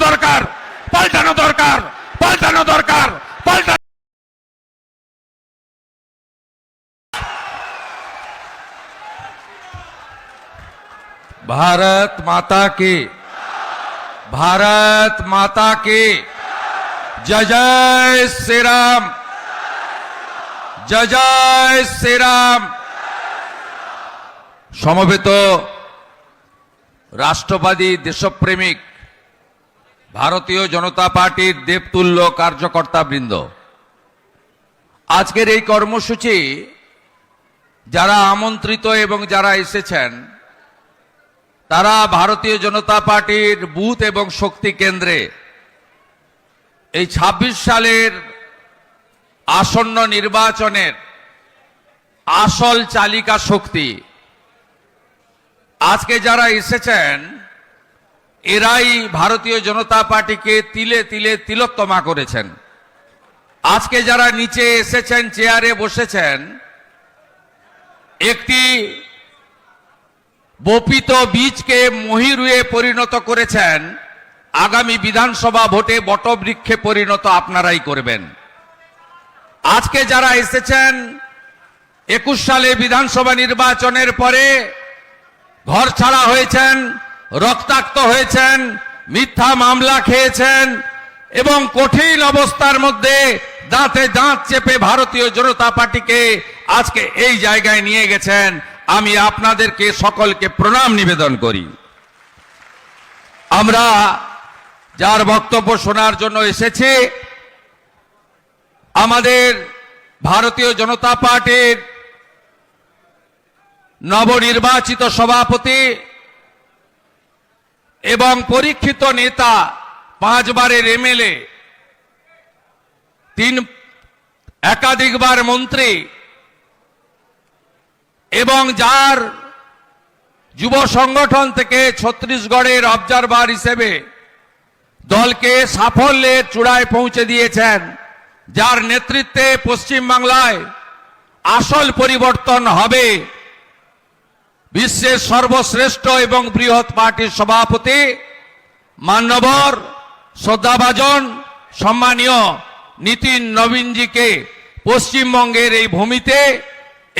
দরকার পাল্টানো দরকার পাল্টানো দরকার পাল্টা भारत माता की भारत माता की जय जय श्री राम जय जय श्री রাম সমবেত রাষ্ট্রবাদী দেশপ্রেমিক ভারতীয় জনতা পার্টির দেবতুল্য কার্যকর্তা বৃন্দ। আজকের এই কর্মসূচি যারা আমন্ত্রিত এবং যারা এসেছেন, তারা ভারতীয় জনতা পার্টির বুথ এবং শক্তি কেন্দ্রে এই ২৬ সালের আসন্ন নির্বাচনের আসল চালিকা শক্তি। আজকে যারা এসেছেন এরাই ভারতীয় জনতা পার্টিকে তিলে তিলে তিলোত্তমা করেছেন। আজকে যারা নিচে এসেছেন, চেয়ারে বসেছেন, একটি বপিত বীজকে মহিরুয়ে পরিণত করেছেন। আগামী বিধানসভা ভোটে বটবৃক্ষে পরিণত আপনারাই করবেন। আজকে যারা এসেছেন, একুশ সালে বিধানসভা নির্বাচনের পরে ঘর ছাড়া হয়েছেন রক্তাক্ত হয়েছেন, মিথ্যা মামলা খেয়েছেন এবং কঠিন অবস্থার মধ্যে দাঁতে দাঁত চেপে ভারতীয় জনতা পার্টিকে আজকে এই জায়গায় নিয়ে গেছেন। আমি আপনাদেরকে সকলকে প্রণাম নিবেদন করি। আমরা যার বক্তব্য শোনার জন্য এসেছি, আমাদের ভারতীয় জনতা পার্টির নবনির্বাচিত সভাপতি এবং পরীক্ষিত নেতা, পাঁচবারের এমএলএ, তিন একাধিকবার মন্ত্রী, এবং যার যুব সংগঠন থেকে ছত্তিশগড়ের অবজারভার হিসেবে দলকে সাফল্যের চূড়ায় পৌঁছে দিয়েছেন, যার নেতৃত্বে পশ্চিম বাংলায় আসল পরিবর্তন হবে। বিশ্বের সর্বশ্রেষ্ঠ এবং বৃহৎ পার্টির সভাপতি, মান্যবর, শ্রদ্ধাভাজন, সম্মানীয় নীতিন নবীনজিকে পশ্চিমবঙ্গের এই ভূমিতে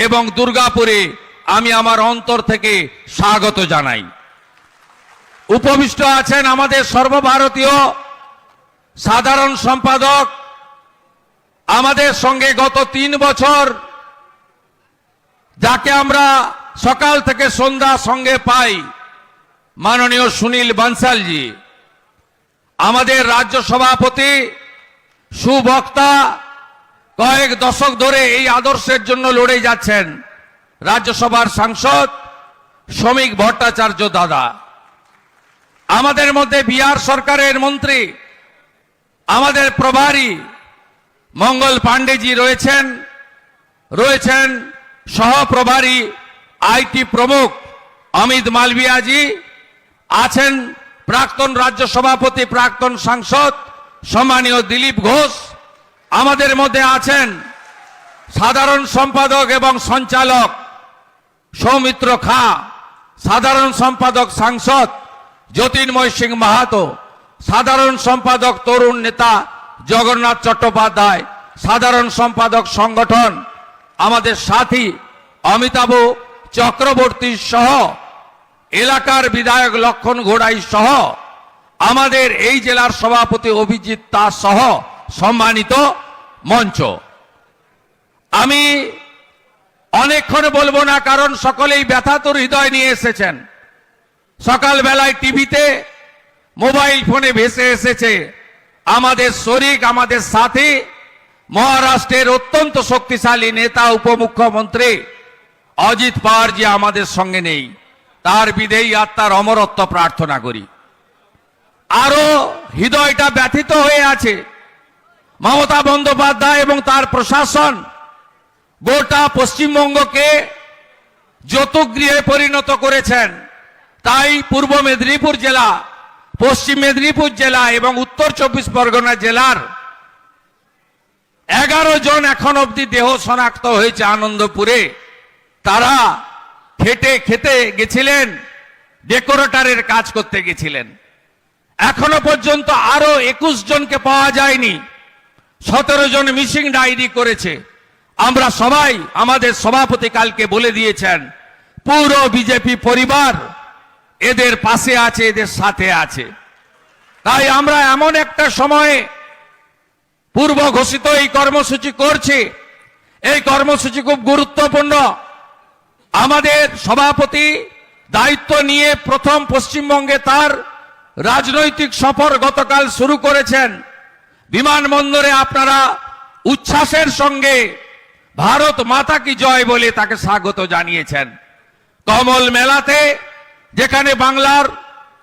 এবং দুর্গাপুরে আমি আমার অন্তর থেকে স্বাগত জানাই। উপবিষ্ট আছেন আমাদের সর্বভারতীয় সাধারণ সম্পাদক, আমাদের সঙ্গে গত তিন বছর যাকে আমরা সকাল থেকে সন্ধ্যা সঙ্গে পাই মাননীয় সুনীল বানসালজি। আমাদের রাজ্য সভাপতি, সুবক্তা কয়েক দশক ধরে এই আদর্শের জন্য লড়ে যাচ্ছেন রাজ্যসভার সাংসদ শ্রমিক ভট্টাচার্য দাদা। আমাদের মধ্যে বিহার সরকারের মন্ত্রী, আমাদের প্রভারী মঙ্গল পাণ্ডেজি রয়েছেন রয়েছেন সহপ্রভারী আইটি প্রমুখ অমিত মালবিয়াজি আছেন প্রাক্তন রাজ্য সভাপতি, প্রাক্তন সাংসদ সম্মানীয় দিলীপ ঘোষ। আমাদের মধ্যে আছেন সাধারণ সম্পাদক এবং সঞ্চালক সৌমিত্র খা, সাধারণ সম্পাদক সাংসদ জ্যোতির্ময় সিং মাহাতো, সাধারণ সম্পাদক তরুণ নেতা জগন্নাথ চট্টোপাধ্যায়, সাধারণ সম্পাদক সংগঠন আমাদের সাথী অমিতাভ চক্রবর্তী সহ, এলাকার বিধায়ক লক্ষণ ঘোড়াই সহ, আমাদের এই জেলার সভাপতি অভিজিৎ দাস সহ সম্মানিত মঞ্চ। আমি অনেকক্ষণ বলব না, কারণ সকলেই ব্যথাতুর হৃদয় নিয়ে এসেছেন। সকালবেলায় টিভিতে মোবাইল ফোনে ভেসে এসেছে, আমাদের শরিক, আমাদের সাথী, মহারাষ্ট্রের অত্যন্ত শক্তিশালী নেতা, উপমুখ্যমন্ত্রী অজিত পাওয়ার যে আমাদের সঙ্গে নেই, তার বিধেই আত্মার অমরত্ব প্রার্থনা করি। আরও হৃদয়টা ব্যথিত হয়ে আছে। মমতা বন্দ্যোপাধ্যায় এবং তার প্রশাসন গোটা পশ্চিমবঙ্গকে যতগৃহে পরিণত করেছেন। তাই পূর্ব মেদিনীপুর জেলা, পশ্চিম মেদিনীপুর জেলা এবং উত্তর চব্বিশ পরগনা জেলার এগারো জন এখন অবধি দেহ শনাক্ত হয়েছে আনন্দপুরে। তারা খেটে খেতে গেছিলেন, ডেকোরেটরের কাজ করতে গেছিলেন। এখনও পর্যন্ত আরও একুশ জনকে পাওয়া যায়নি। সতেরো জন মিসিং ডায়েরি করেছে। আমরা সবাই, আমাদের সভাপতি কালকে বলে দিয়েছেন, পুরো বিজেপি পরিবার এদের পাশে আছে, এদের সাথে আছে। তাই আমরা এমন একটা সময়ে পূর্ব ঘোষিত এই কর্মসূচি করছি। এই কর্মসূচি খুব গুরুত্বপূর্ণ। আমাদের সভাপতি দায়িত্ব নিয়ে প্রথম পশ্চিমবঙ্গে তার রাজনৈতিক সফর গতকাল শুরু করেছেন। বিমানবন্দরে আপনারা উচ্ছ্বাসের সঙ্গে ভারত মাতা কি জয় বলে তাকে স্বাগত জানিয়েছেন। কমল মেলাতে যেখানে বাংলার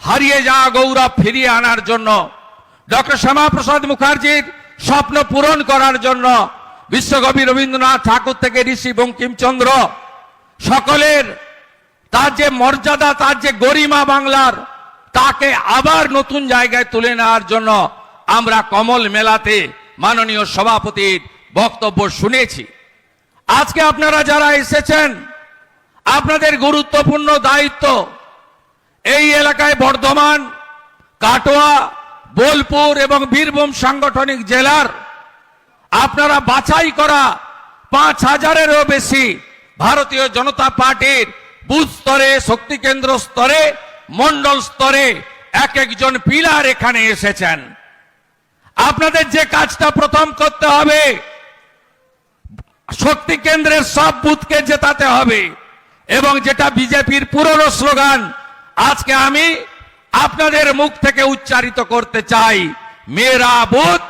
হারিয়ে যাওয়া গৌরব ফিরিয়ে আনার জন্য, ডক্টর শ্যামাপ্রসাদ মুখার্জির স্বপ্ন পূরণ করার জন্য বিশ্বকবি রবীন্দ্রনাথ ঠাকুর থেকে ঋষি বঙ্কিমচন্দ্র সকলের তার যে মর্যাদা, তার যে গরিমা বাংলার, তাকে আবার নতুন জায়গায় তুলে নেওয়ার জন্য আমরা কমল মেলাতে মাননীয় সভাপতির বক্তব্য শুনেছি। আজকে আপনারা যারা এসেছেন, আপনাদের গুরুত্বপূর্ণ দায়িত্ব এই এলাকায় বর্ধমান, কাটোয়া, বোলপুর এবং বীরভূম সাংগঠনিক জেলার আপনারা বাছাই করা পাঁচ হাজারেরও বেশি ভারতীয় জনতা পার্টির বুথ স্তরে, শক্তি কেন্দ্র স্তরে মন্ডল স্তরে এক একজন পিলার এখানে এসেছেন। আপনাদের যে কাজটা প্রথম করতে হবে, শক্তি কেন্দ্রের সব বুথকে জেতাতে হবে। এবং যেটা বিজেপির পুরনো স্লোগান, আজকে আমি আপনাদের মুখ থেকে উচ্চারিত করতে চাই, মেরা বুথ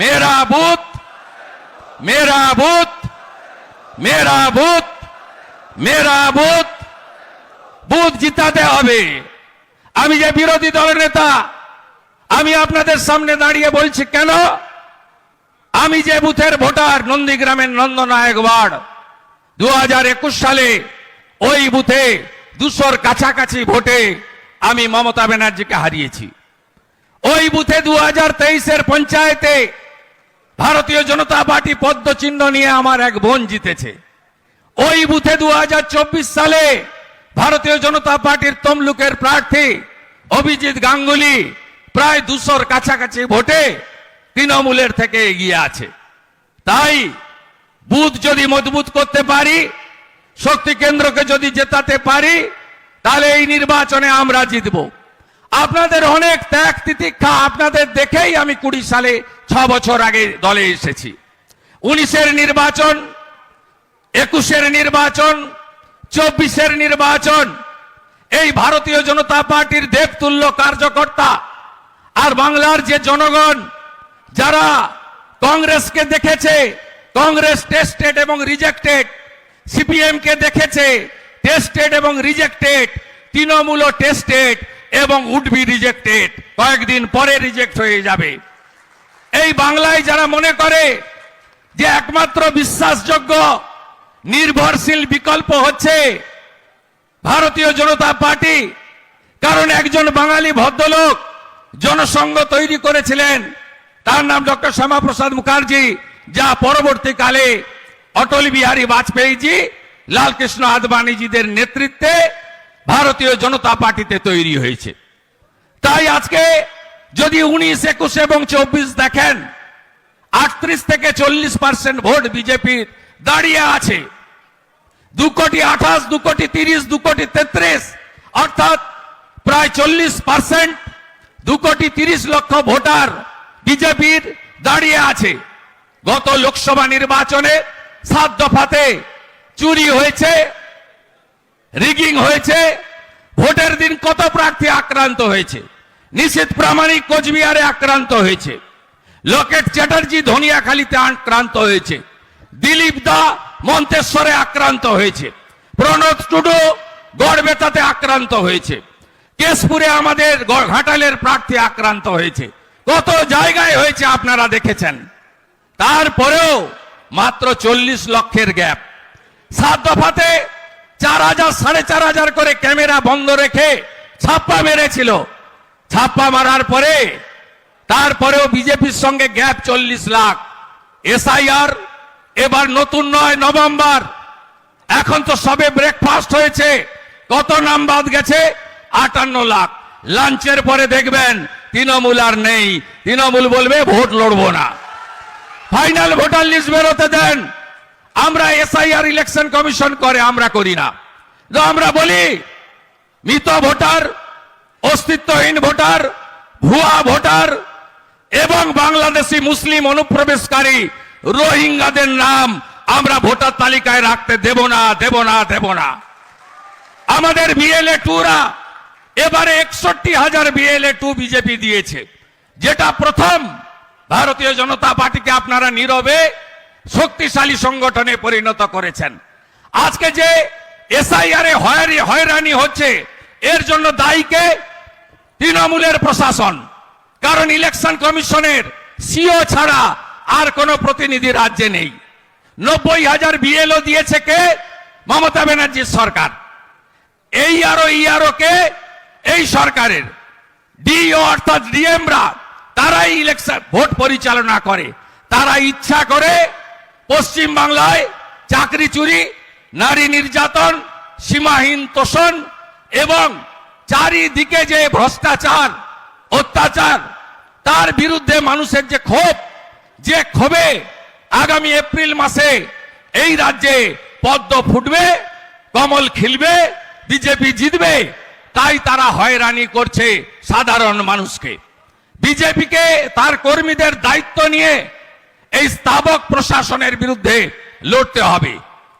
মেরা বুথ মেরা বুথ। মেরা বুথ মেরা বুথ বুথ জিতাতে হবে। আমি যে বিরোধী দলের নেতা, আমি আপনাদের সামনে দাঁড়িয়ে বলছি কেন? আমি যে বুথের ভোটার নন্দীগ্রামের নন্দনায়ক ওয়ার্ড দু হাজার একুশ সালে ওই বুথে দুশোর কাছাকাছি ভোটে আমি মমতা ব্যানার্জিকে হারিয়েছি। ওই বুথে দু হাজার তেইশের পঞ্চায়েতে ভারতীয় জনতা পার্টি পদ্ম চিহ্ন নিয়ে আমার এক বোন জিতেছে। ওই বুথে দু হাজার চব্বিশ সালে ভারতীয় জনতা পার্টির তমলুকের প্রার্থী অভিজিৎ গাঙ্গুলি প্রায় দুশোর কাছাকাছি ভোটে তৃণমূলের থেকে এগিয়ে আছে। তাই বুথ যদি মজবুত করতে পারি, শক্তি কেন্দ্রকে যদি জেতাতে পারি, তাহলে এই নির্বাচনে আমরা জিতব। আপনাদের অনেক ত্যাগ তিতিক্ষা আপনাদের দেখেই আমি কুড়ি সালে ছ বছর আগে দলে এসেছি। উনিশের নির্বাচন, একুশের নির্বাচন, চব্বিশের নির্বাচন, এই ভারতীয় জনতা পার্টির দেবতুল্য কার্যকর্তা আর বাংলার যে জনগণ যারা কংগ্রেসকে দেখেছে, কংগ্রেস টেস্টেড এবং রিজেক্টেড সিপিএম কে দেখেছে, টেস্টেড এবং রিজেক্টেড তৃণমূল টেস্টেড এবং উড বি রিজেক্টেড কয়েকদিন পরে রিজেক্ট হয়ে যাবে। এই বাংলায় যারা মনে করে যে একমাত্র বিশ্বাসযোগ্য, নির্ভরশীল বিকল্প হচ্ছে ভারতীয় জনতা পার্টি, কারণ একজন বাঙালি ভদ্রলোক জনসংঘ তৈরি করেছিলেন, তার নাম ডক্টর শ্যামাপ্রসাদ মুখার্জি, যা পরবর্তীকালে অটল বিহারী বাজপেয়ীজি, লালকৃষ্ণ আদবানিজিদের নেতৃত্বে ভারতীয় জনতা পার্টিতে তৈরি হয়েছে। তাই আজকে যদি উনিশ, একুশ এবং চব্বিশ দেখেন, আটত্রিশ থেকে চল্লিশ পার্সেন্ট ভোট বিজেপির দাঁড়িয়ে আছে। দু কোটি আঠাশ, দু কোটি তিরিশ, দু কোটি তেত্রিশ, অর্থাৎ প্রায় চল্লিশ পার্সেন্ট, দু কোটি তিরিশ লক্ষ ভোটার বিজেপির দাঁড়িয়ে আছে। গত লোকসভা নির্বাচনে সাত দফাতে চুরি হয়েছে। রিগিং হয়েছে। ভোটের দিন কত প্রার্থী আক্রান্ত হয়েছে? নিশ্চিত প্রামাণিক কোচবিহারে আক্রান্ত হয়েছে। লকেট চ্যাটার্জি ধনিয়াখালীতে আক্রান্ত হয়েছে। দিলীপ দা মন্তেশ্বরে আক্রান্ত হয়েছে। প্রণব টুডু গড়বেতাতে আক্রান্ত হয়েছে। কেশপুরে আমাদের ঘাটালের প্রার্থী আক্রান্ত হয়েছে। কত জায়গায় হয়েছে আপনারা দেখেছেন? তারপরেও মাত্র চল্লিশ লক্ষের গ্যাপ। সাত দফাতে চার হাজার, সাড়ে চার হাজার করে ক্যামেরা বন্ধ রেখে ছাপ্পা মেরেছিল। ছাপ্পা মারার পরে, তারপরেও বিজেপির সঙ্গে গ্যাপ চল্লিশ লাখ। এসআইআর, এবার নতুন নয়, নভেম্বর। এখন তো সবে ব্রেকফাস্ট হয়েছে। কত নাম বাদ গেছে? আটান্ন লাখ। লাঞ্চের পরে দেখবেন, তৃণমূল আর নেই। তৃণমূল বলবে, ভোট লড়বো না। ফাইনাল ভোটার লিস্ট বেরোতে দেন। আমরা এসআইআর ইলেকশন কমিশন করে, আমরা করি না। আমরা বলি, মৃত ভোটার, অস্তিত্বহীন ভোটার, ভুয়া ভোটার এবং বাংলাদেশি মুসলিম অনুপ্রবেশকারী রোহিঙ্গাদের নাম আমরা ভোটার তালিকায় রাখতে দেব না দেব না দেব না। আমাদের বিএলএ টুরা এবারে একষট্টি হাজার বিএলএ টু বিজেপি দিয়েছে। যেটা প্রথম ভারতীয় জনতা পার্টিকে আপনারা নীরবে শক্তিশালী সংগঠনে পরিণত করেছেন। আজকে যে এসআইআর এ হয়রানি হচ্ছে, এর জন্য দায়ীকে তৃণমূলের প্রশাসন। কারণ ইলেকশন কমিশনের সিও ছাড়া আর কোনো প্রতিনিধি রাজ্যে নেই। নব্বই হাজার বিএলও দিয়েছে কে? মমতা ব্যানার্জির সরকার। এই আরও ইয়ারো কে? এই সরকারের। ডিও অর্থাৎ ডিএমরা, তারাই ইলেকশন ভোট পরিচালনা করে। তারা ইচ্ছা করে পশ্চিম বাংলায় চাকরি চুরি, নারী নির্যাতন, সীমাহীন তোষণ এবং চারিদিকে যে ভ্রষ্টাচার, অত্যাচার, তার বিরুদ্ধে মানুষের যে ক্ষোভ, যে ক্ষোভে আগামী এপ্রিল মাসে এই রাজ্যে পদ্ম ফুটবে, কমল খিলবে, বিজেপি জিতবে, তাই তারা হয়রানি করছে সাধারণ মানুষকে। বিজেপিকে তার কর্মীদের দায়িত্ব নিয়ে এই স্থাবক প্রশাসনের বিরুদ্ধে লড়তে হবে।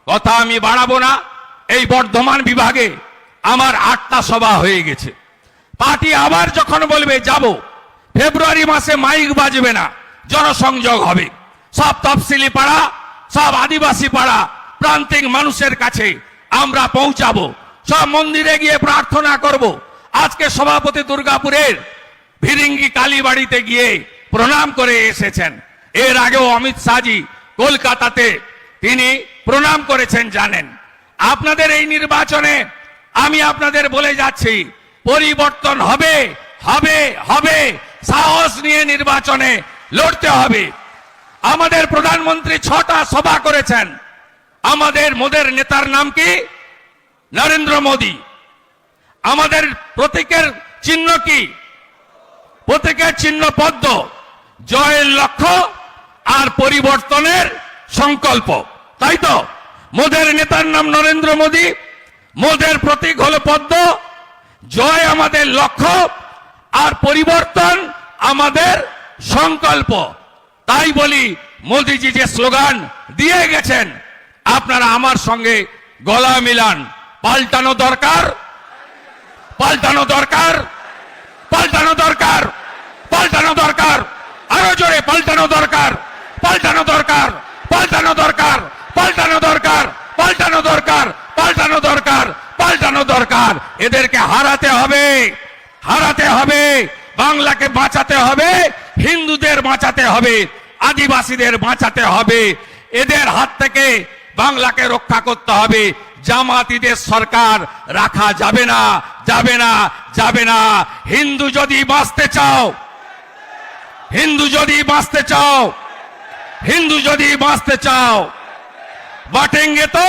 কথা আমি বাড়াবো না। এই বর্ধমান বিভাগে আমার আটটা সভা হয়ে গেছে। পার্টি আবার যখন বলবে, যাব। ফেব্রুয়ারি মাসে মাইক বাজবে না, জনসংযোগ হবে। সব তফসিলি পাড়া, সব আদিবাসী পাড়া, প্রান্তিক মানুষের কাছে আমরা পৌঁছাবো। সব মন্দিরে গিয়ে প্রার্থনা করব। আজকে সভাপতি দুর্গাপুরের ভিরিঙ্গি কালীবাড়িতে গিয়ে প্রণাম করে এসেছেন। এর আগেও অমিত শাহজি কলকাতাতে তিনি প্রণাম করেছেন, জানেন। আপনাদের এই নির্বাচনে আমি আপনাদের বলে যাচ্ছি, পরিবর্তন হবে হবে হবে, সাহস নিয়ে নির্বাচনে লড়তে হবে। আমাদের প্রধানমন্ত্রী ছটা সভা করেছেন। আমাদের মোদের নেতার নাম কি? নরেন্দ্র মোদী। আমাদের প্রতীকের চিহ্ন কি? প্রতীকের চিহ্ন পদ্ম। জয়ের লক্ষ্য আর পরিবর্তনের সংকল্প। তাই তো? মোদের নেতার নাম নরেন্দ্র মোদী, মোদের প্রতীক হলো পদ্ম, জয় আমাদের লক্ষ্য আর পরিবর্তন আমাদের সংকল্প। তাই বলি, মোদিজি যে স্লোগান দিয়ে গেছেন, আপনারা আমার সঙ্গে গলা মিলান। পাল্টানো দরকার? পাল্টানো দরকার? পাল্টানো দরকার? পাল্টানো দরকার আরও জোরে পাল্টানো দরকার পাল্টানো দরকার পাল্টানো দরকার পাল্টানো দরকার পাল্টানো দরকার পাল্টানো দরকার পাল্টানো দরকার এদেরকে হারাতে হবে হারাতে হবে, বাংলাকে বাঁচাতে হবে, হিন্দুদের বাঁচাতে হবে, আদিবাসীদের বাঁচাতে হবে, এদের হাত থেকে বাংলাকে রক্ষা করতে হবে জামাতিদের সরকার রাখা যাবে না যাবে না যাবে না। হিন্দু যদি বাঁচতে চাও, হিন্দু যদি বাঁচতে চাও, হিন্দু যদি বাঁচতে চাও, বাটেঙ্গে তো,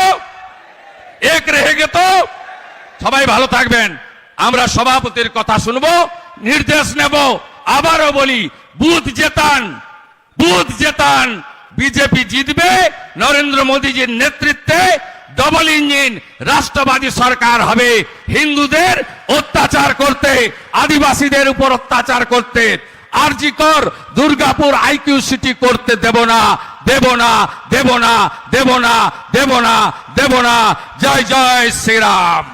এক রেহেগে তো, সবাই ভালো থাকবেন। আমরা সভাপতির কথা শুনব, নির্দেশ নেব। আবারও বলি, বুথ জেতান বুথ জেতান। বিজেপি জিতবে, নরেন্দ্র মোদীজির নেতৃত্বে ডবল ইঞ্জিন রাষ্ট্রবাদী সরকার হবে। হিন্দুদের অত্যাচার করতে, আদিবাসীদের উপর অত্যাচার করতে, আরজিকর দুর্গাপুর আইকিউ সিটি করতে দেব না দেব না দেব না দেব না দেব না দেব না। জয় জয়, শ্রীরাম।